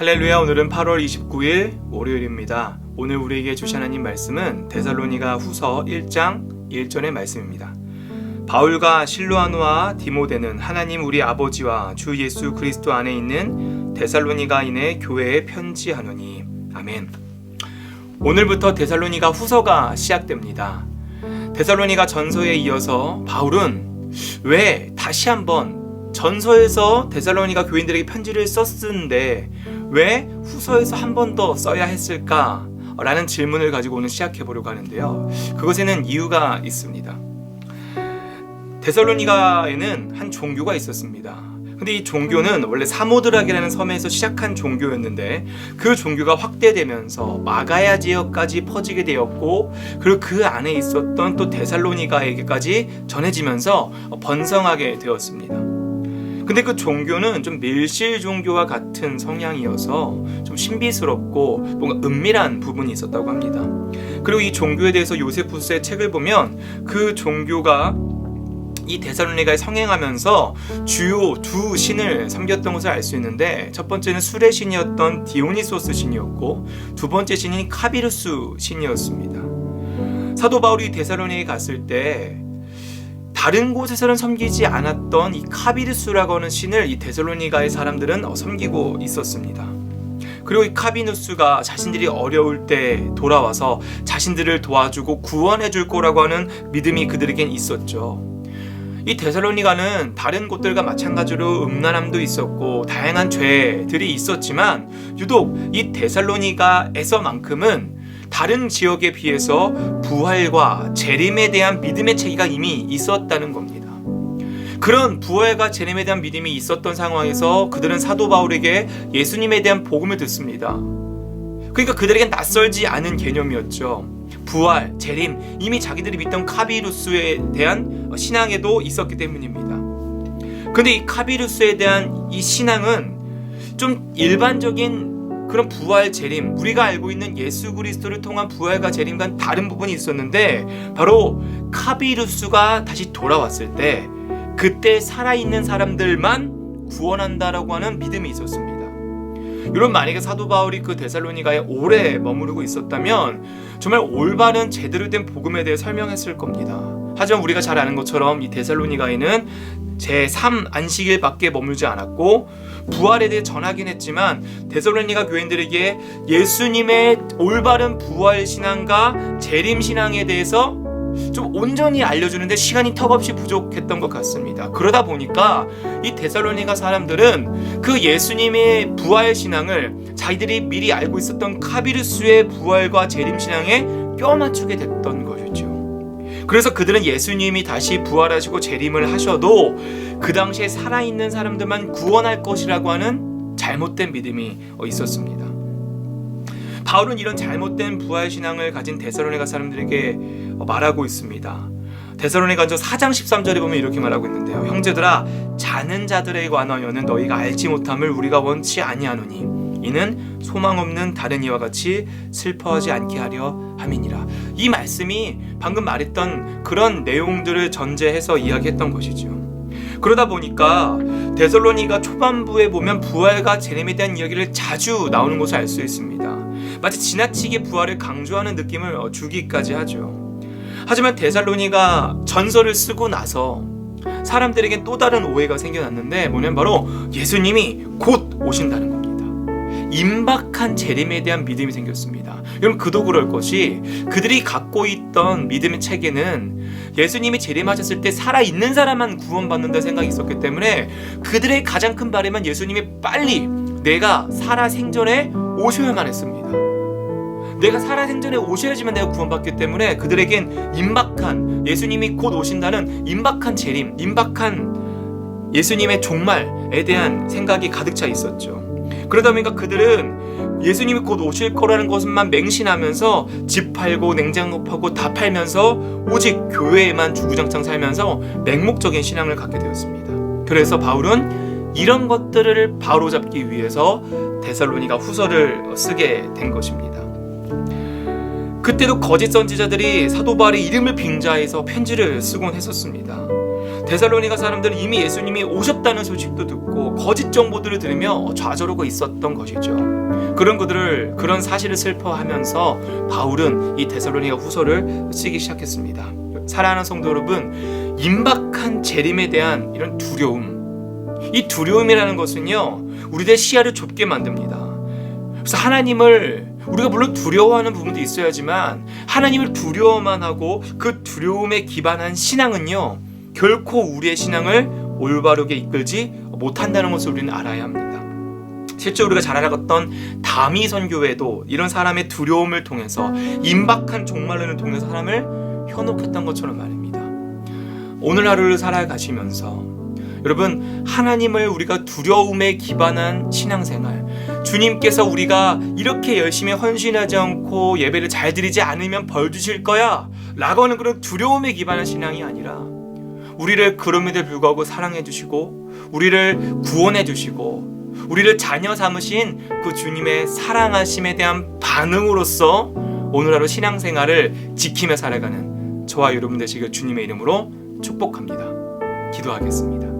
할렐루야 오늘은 8월 29일 월요일입니다. 오늘 우리에게 주신 하나님 말씀은 데살로니가 후서 1장 1절의 말씀입니다. 바울과 실로아노와 디모데는 하나님 우리 아버지와 주 예수 그리스도 안에 있는 데살로니가인의 교회에 편지하노니 아멘. 오늘부터 데살로니가 후서가 시작됩니다. 데살로니가 전서에 이어서 바울은 왜 다시 한번 전서에서 데살로니가 교인들에게 편지를 썼는데 왜 후서에서 한 번 더 써야 했을까? 라는 질문을 가지고 오늘 시작해 보려고 하는데요. 그것에는 이유가 있습니다. 데살로니가에는 한 종교가 있었습니다. 근데 이 종교는 원래 사모드락이라는 섬에서 시작한 종교였는데 그 종교가 확대되면서 마가야 지역까지 퍼지게 되었고 그리고 그 안에 있었던 또 데살로니가에게까지 전해지면서 번성하게 되었습니다. 근데 그 종교는 좀 밀실 종교와 같은 성향이어서 좀 신비스럽고 뭔가 은밀한 부분이 있었다고 합니다. 그리고 이 종교에 대해서 요세푸스의 책을 보면 그 종교가 이 데살로니가에 성행하면서 주요 두 신을 섬겼던 것을 알 수 있는데 첫 번째는 술의 신이었던 디오니소스 신이었고 두 번째 신인 카비르스 신이었습니다. 사도 바울이 데살로니가에 갔을 때 다른 곳에서는 섬기지 않았던 이 카비르스라고 하는 신을 이 데살로니가의 사람들은 어, 섬기고 있었습니다. 그리고 이 카비누스가 자신들이 어려울 때 돌아와서 자신들을 도와주고 구원해 줄 거라고 하는 믿음이 그들에겐 있었죠. 이 데살로니가는 다른 곳들과 마찬가지로 음란함도 있었고 다양한 죄들이 있었지만 유독 이 데살로니가에서만큼은 다른 지역에 비해서 부활과 재림에 대한 믿음의 체계가 이미 있었다는 겁니다. 그런 부활과 재림에 대한 믿음이 있었던 상황에서 그들은 사도 바울에게 예수님에 대한 복음을 듣습니다. 그러니까 그들에겐 낯설지 않은 개념이었죠. 부활, 재림, 이미 자기들이 믿던 카비루스에 대한 신앙에도 있었기 때문입니다. 근데 이 카비루스에 대한 이 신앙은 좀 일반적인 그런 부활 재림 우리가 알고 있는 예수 그리스도를 통한 부활과 재림과는 다른 부분이 있었는데 바로 카비루스가 다시 돌아왔을 때 그때 살아있는 사람들만 구원한다라고 하는 믿음이 있었습니다. 여러분 만약에 사도 바울이 그 데살로니가에 오래 머무르고 있었다면 정말 올바른 제대로 된 복음에 대해 설명했을 겁니다. 하지만 우리가 잘 아는 것처럼 이 데살로니가에는 제3 안식일밖에 머물지 않았고 부활에 대해 전하긴 했지만 데살로니가 교인들에게 예수님의 올바른 부활 신앙과 재림 신앙에 대해서 좀 온전히 알려주는데 시간이 턱없이 부족했던 것 같습니다. 그러다 보니까 이 데살로니가 사람들은 그 예수님의 부활 신앙을 자기들이 미리 알고 있었던 카비르스의 부활과 재림 신앙에 껴 맞추게 됐던 것이죠. 그래서 그들은 예수님이 다시 부활하시고 재림을 하셔도 그 당시에 살아있는 사람들만 구원할 것이라고 하는 잘못된 믿음이 있었습니다. 바울은 이런 잘못된 부활 신앙을 가진 데살로니가 사람들에게 말하고 있습니다. 데살로니가서 4장 13절에 보면 이렇게 말하고 있는데요. 형제들아 자는 자들에 관하여는 너희가 알지 못함을 우리가 원치 아니하노니 이는 소망 없는 다른 이와 같이 슬퍼하지 않게 하려 함이니라. 이 말씀이 방금 말했던 그런 내용들을 전제해서 이야기했던 것이죠. 그러다 보니까 데살로니가 초반부에 보면 부활과 재림에 대한 이야기를 자주 나오는 것을 알 수 있습니다. 마치 지나치게 부활을 강조하는 느낌을 주기까지 하죠. 하지만 데살로니가 전설을 쓰고 나서 사람들에게 또 다른 오해가 생겨났는데 뭐냐면 바로 예수님이 곧 오신다는 겁니다. 임박한 재림에 대한 믿음이 생겼습니다. 여러분 그도 그럴 것이 그들이 갖고 있던 믿음의 체계는 예수님이 재림하셨을 때 살아 있는 사람만 구원받는다 생각이 있었기 때문에 그들의 가장 큰 바람은 예수님이 빨리 내가 살아 생전에 오셔야만 했습니다. 내가 살아 생전에 오셔야지만 내가 구원받기 때문에 그들에겐 임박한 예수님이 곧 오신다는 임박한 재림, 임박한 예수님의 종말에 대한 생각이 가득 차 있었죠. 그러다 보니까 그들은 예수님이 곧 오실 거라는 것만 맹신하면서 집 팔고 냉장고 파고 다 팔면서 오직 교회에만 주구장창 살면서 맹목적인 신앙을 갖게 되었습니다. 그래서 바울은 이런 것들을 바로잡기 위해서 데살로니가 후서를 쓰게 된 것입니다. 그때도 거짓 선지자들이 사도 바울의 이름을 빙자해서 편지를 쓰곤 했었습니다. 데살로니가 사람들은 이미 예수님이 오셨다는 소식도 듣고 거짓 정보들을 들으며 좌절하고 있었던 것이죠. 그런 그들을 그런 사실을 슬퍼하면서 바울은 이 데살로니가 후서를 쓰기 시작했습니다. 사랑하는 성도 여러분, 임박한 재림에 대한 이런 두려움, 이 두려움이라는 것은요, 우리의 시야를 좁게 만듭니다. 그래서 하나님을 우리가 물론 두려워하는 부분도 있어야지만 하나님을 두려워만 하고 그 두려움에 기반한 신앙은요 결코 우리의 신앙을 올바르게 이끌지 못한다는 것을 우리는 알아야 합니다. 실제 우리가 잘 알았던 다미 선교회도 이런 사람의 두려움을 통해서 임박한 종말론을 통해서 사람을 현혹했던 것처럼 말입니다. 오늘 하루를 살아가시면서 여러분 하나님을 우리가 두려움에 기반한 신앙생활 주님께서 우리가 이렇게 열심히 헌신하지 않고 예배를 잘 드리지 않으면 벌 주실 거야 라고 하는 그런 두려움에 기반한 신앙이 아니라 우리를 그럼에도 불구하고 사랑해 주시고 우리를 구원해 주시고 우리를 자녀 삼으신 그 주님의 사랑하심에 대한 반응으로서 오늘 하루 신앙생활을 지키며 살아가는 저와 여러분 되시길 주님의 이름으로 축복합니다. 기도하겠습니다.